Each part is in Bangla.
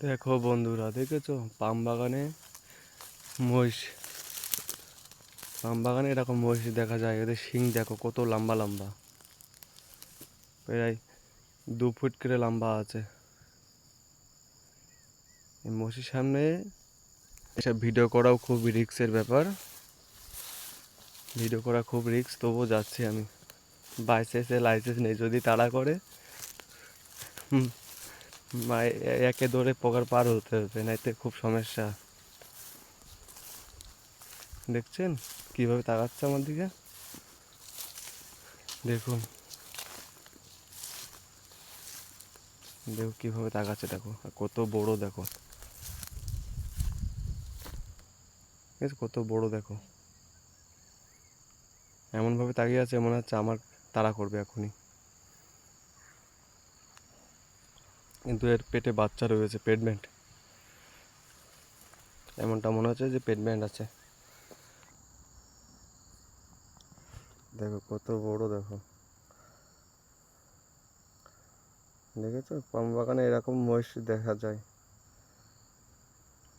দেখো বন্ধুরা দেখেছ? পাম বাগানে মহিষ। পাম বাগানে এরকম মহিষ দেখা যায় এদের শিং দেখো কত লম্বা লম্বা। প্রায় দু ফুট করে লম্বা আছে। এই মহিষের সামনে এসব ভিডিও করাও খুব রিস্কের ব্যাপার। ভিডিও করা খুব রিস্ক তবুও যাচ্ছি আমি। বাইসেন্সে লাইসেন্স নেই যদি তাড়া করে। হুম, একে ধরে পকার পার হতে হবে নাইতে খুব সমস্যা। দেখছেন কীভাবে তাকাচ্ছে আমার দিকে? দেখুন। দেখো কীভাবে তাকাচ্ছে, দেখো। কত বড়, দেখো। কত বড়, দেখো। এমনভাবে তাকিয়ে আছে, মনে হচ্ছে আমার তাড়া করবে এখনই। কিন্তু এর পেটে বাচ্চা রয়েছে পেটমেন্ট এমনটা মনে হচ্ছে যে পেটমেন্ট আছে। দেখো কত বড় দেখো। দেখেছ? পাম বাগানে এরকম মহিষ দেখা যায়।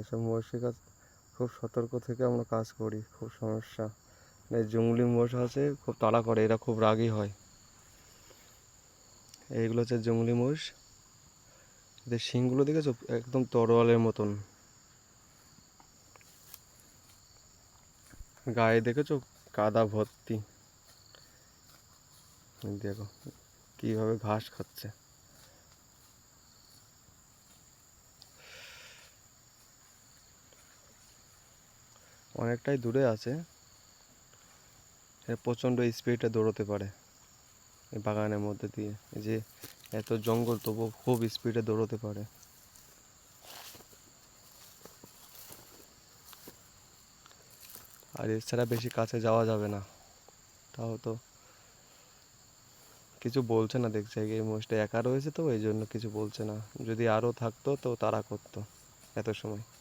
এসব মহিষের কাছ খুব সতর্ক থেকে আমরা কাজ করি, খুব সমস্যা। জঙ্গলি মোষ আছে, খুব তাড়া করে, এরা খুব রাগী হয়। এইগুলো হচ্ছে জঙ্গলি মোষ এদের শিংগুলো দেখেছ? একদম তরোয়ালের মতন। গায়ে দেখেছ? কাদা ভর্তি। দেখো, কীভাবে ঘাস খাচ্ছে। অনেকটাই দূরে আছে। প্রচণ্ড স্পিডে দৌড়তে পারে। এই বাগানের মধ্যে দিয়ে। যে এত জঙ্গল তবু খুব স্পিডে দৌড়তে পারে। আর এছাড়া বেশি কাছে যাওয়া যাবে না। তাও তো কিছু বলছে না দেখছে, এই মোষটা একা রয়েছে তো এই জন্য কিছু বলছে না। যদি আরও থাকতো তো তারা করতো এত সময়।